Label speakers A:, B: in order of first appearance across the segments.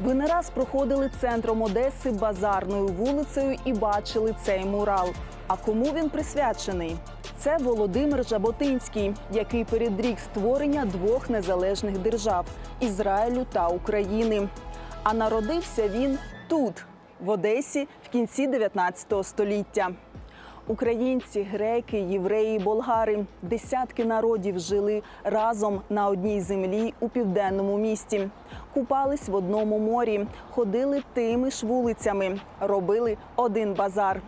A: Ви не раз проходили центром Одеси базарною вулицею і бачили цей мурал. А кому він присвячений? Це Володимир Жаботинський, який передрік створення двох незалежних держав Ізраїлю та України. А народився він тут, в Одесі, в кінці 19 століття. Українці, греки, євреї, болгари десятки народів жили разом на одній землі у південному місті. Купались в одному морі, ходили тими ж вулицями, робили один базар.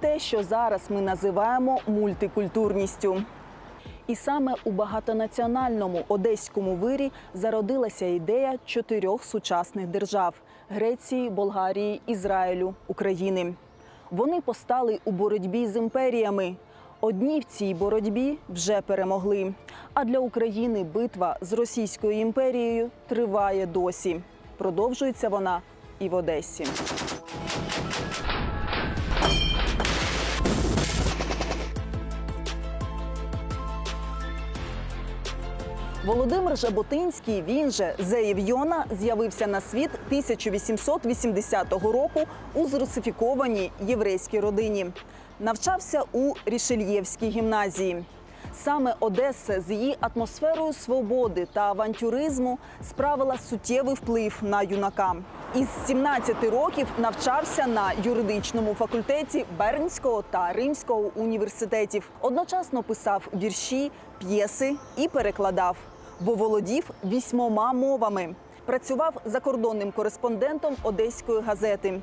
A: Те, що зараз ми називаємо мультикультурністю. І саме у багатонаціональному одеському вирі зародилася ідея чотирьох сучасних держав Греції, Болгарії, Ізраїлю, України. Вони постали у боротьбі з імперіями. Одні в цій боротьбі вже перемогли. А для України битва з Російською імперією триває досі. Продовжується вона і в Одесі. Володимир Жаботинський, він же Зеєв Йона, з'явився на світ 1880 року у зрусифікованій єврейській родині. Навчався у Рішельєвській гімназії. Саме Одеса з її атмосферою свободи та авантюризму справила суттєвий вплив на юнака. Із 17 років навчався на юридичному факультеті Бернського та Римського університетів. Одночасно писав вірші, п'єси і перекладав, бо володів вісьмома мовами. Працював закордонним кореспондентом одеської газети.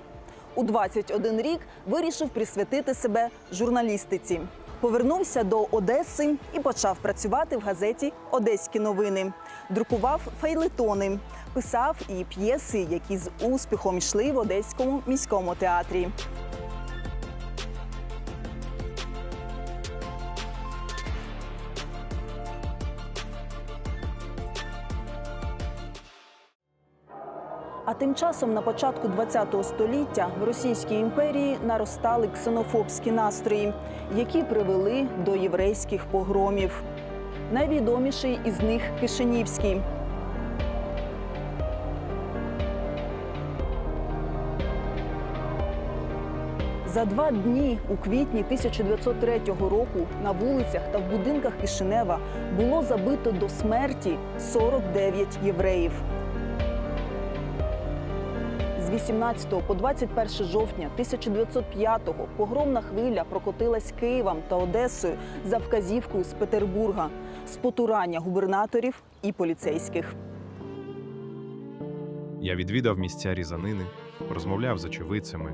A: У 21 рік вирішив присвятити себе журналістиці. Повернувся до Одеси і почав працювати в газеті Одеські новини. Друкував фейлетони, писав і п'єси, які з успіхом йшли в Одеському міському театрі. А тим часом на початку ХХ століття в Російській імперії наростали ксенофобські настрої, які привели до єврейських погромів. Найвідоміший із них Кишинівський. За два дні у квітні 1903 року на вулицях та в будинках Кишинева було забито до смерті 49 євреїв. З 18 по 21 жовтня 1905-го погромна хвиля прокотилась Києвом та Одесою за вказівкою з Петербурга з потурання губернаторів і поліцейських.
B: Я відвідав місця різанини, розмовляв з очевидцями.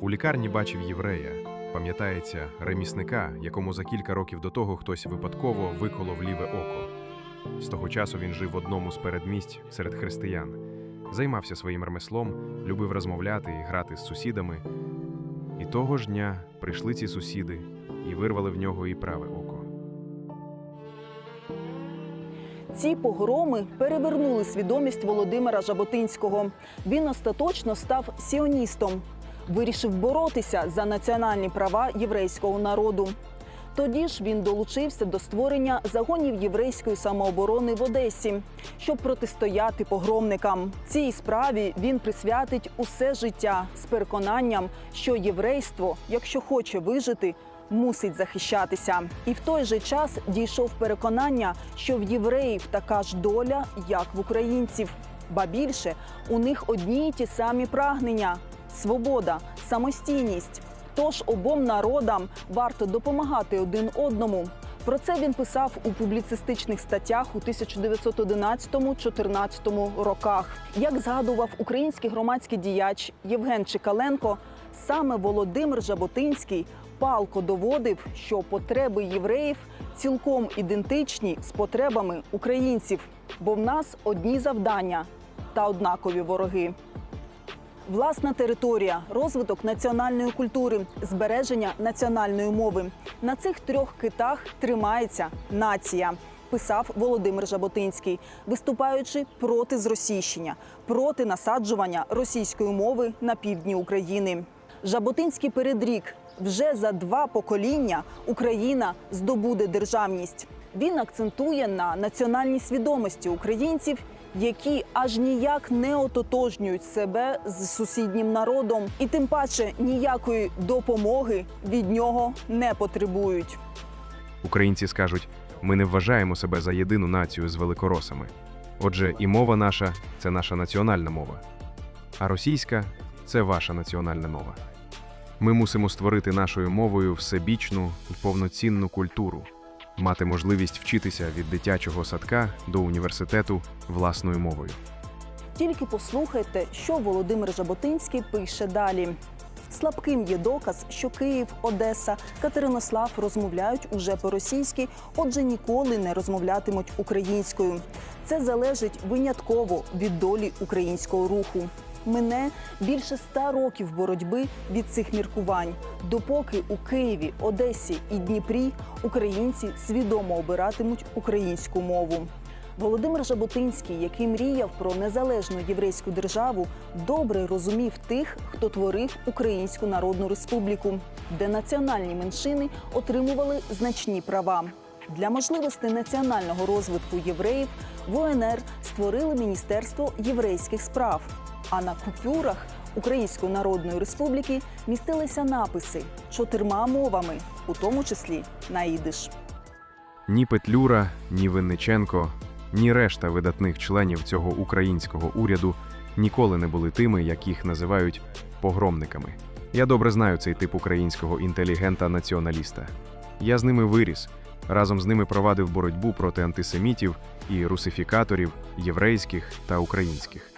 B: У лікарні бачив єврея, пам'ятається, ремісника, якому за кілька років до того хтось випадково виколов ліве око. З того часу він жив в одному з передмість серед християн, займався своїм ремеслом, любив розмовляти і грати з сусідами. І того ж дня прийшли ці сусіди і вирвали в нього і праве око.
A: Ці погроми перевернули свідомість Володимира Жаботинського. Він остаточно став сіоністом, вирішив боротися за національні права єврейського народу. Тоді ж він долучився до створення загонів єврейської самооборони в Одесі, щоб протистояти погромникам. Цій справі він присвятить усе життя з переконанням, що єврейство, якщо хоче вижити, мусить захищатися. І в той же час дійшов переконання, що в євреїв така ж доля, як в українців. Ба більше у них одні й ті самі прагнення: свобода, самостійність. Тож обом народам варто допомагати один одному. Про це він писав у публіцистичних статтях у 1911-14 роках. Як згадував український громадський діяч Євген Чекаленко, саме Володимир Жаботинський палко доводив, що потреби євреїв цілком ідентичні з потребами українців, бо в нас одні завдання та однакові вороги. Власна територія, розвиток національної культури, збереження національної мови. На цих трьох китах тримається нація. Писав Володимир Жаботинський, виступаючи проти зросійщення, проти насаджування російської мови на півдні України. Жаботинський передрік вже за два покоління Україна здобуде державність. Він акцентує на національній свідомості українців які аж ніяк не ототожнюють себе з сусіднім народом, і тим паче ніякої допомоги від нього не потребують.
B: Українці скажуть: ми не вважаємо себе за єдину націю з великоросами. Отже, і мова наша це наша національна мова, а російська це ваша національна мова. Ми мусимо створити нашою мовою всебічну і повноцінну культуру, мати можливість вчитися від дитячого садка до університету власною мовою.
A: Тільки послухайте, що Володимир Жаботинський пише далі. Слабким є доказ, що Київ, Одеса, Катеринослав розмовляють уже по-російськи, отже, ніколи не розмовлятимуть українською. Це залежить винятково від долі українського руху. Мине більше ста років боротьби від цих міркувань, допоки у Києві, Одесі і Дніпрі українці свідомо обиратимуть українську мову. Володимир Жаботинський, який мріяв про незалежну єврейську державу, добре розумів тих, хто творив Українську Народну Республіку, де національні меншини отримували значні права. Для можливості національного розвитку євреїв в УНР створили Міністерство єврейських справ. А на купюрах Української Народної Республіки містилися написи чотирма мовами, у тому числі на ідиш.
B: Ні Петлюра, ні Винниченко, ні решта видатних членів цього українського уряду ніколи не були тими, яких називають погромниками. Я добре знаю цей тип українського інтелігента-націоналіста. Я з ними виріс, разом з ними провадив боротьбу проти антисемітів і русифікаторів єврейських та українських.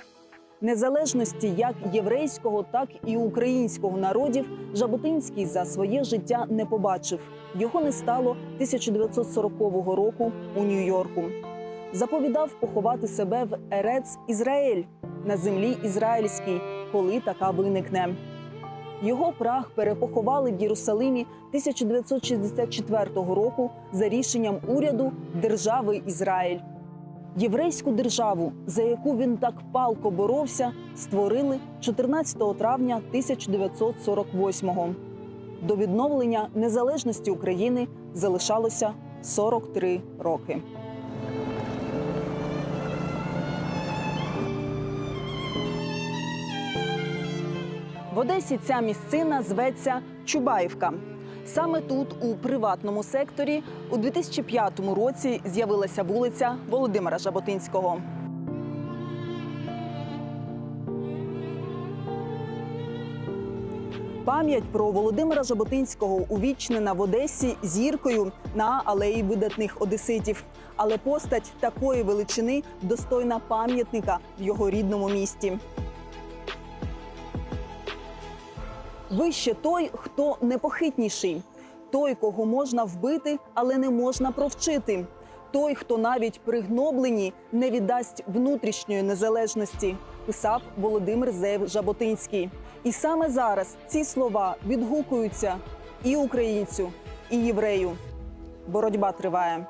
A: Незалежності як єврейського, так і українського народів Жаботинський за своє життя не побачив. Його не стало 1940 року у Нью-Йорку. Заповідав поховати себе в Ерец Ізраїль на землі ізраїльській, коли така виникне. Його прах перепоховали в Єрусалимі 1964 року за рішенням уряду держави Ізраїль. Єврейську державу, за яку він так палко боровся, створили 14 травня 1948-го. До відновлення незалежності України залишалося 43 роки. В Одесі ця місцина зветься Чубаївка. Саме тут, у приватному секторі, у 2005 році з'явилася вулиця Володимира Жаботинського. Пам'ять про Володимира Жаботинського увічнена в Одесі зіркою на алеї видатних одеситів. Але постать такої величини достойна пам'ятника в його рідному місті. Вище той, хто непохитніший, той, кого можна вбити, але не можна провчити. Той, хто навіть при гнобленні не віддасть внутрішньої незалежності, писав Володимир Зев Жаботинський. І саме зараз ці слова відгукуються і українцю, і єврею. Боротьба триває.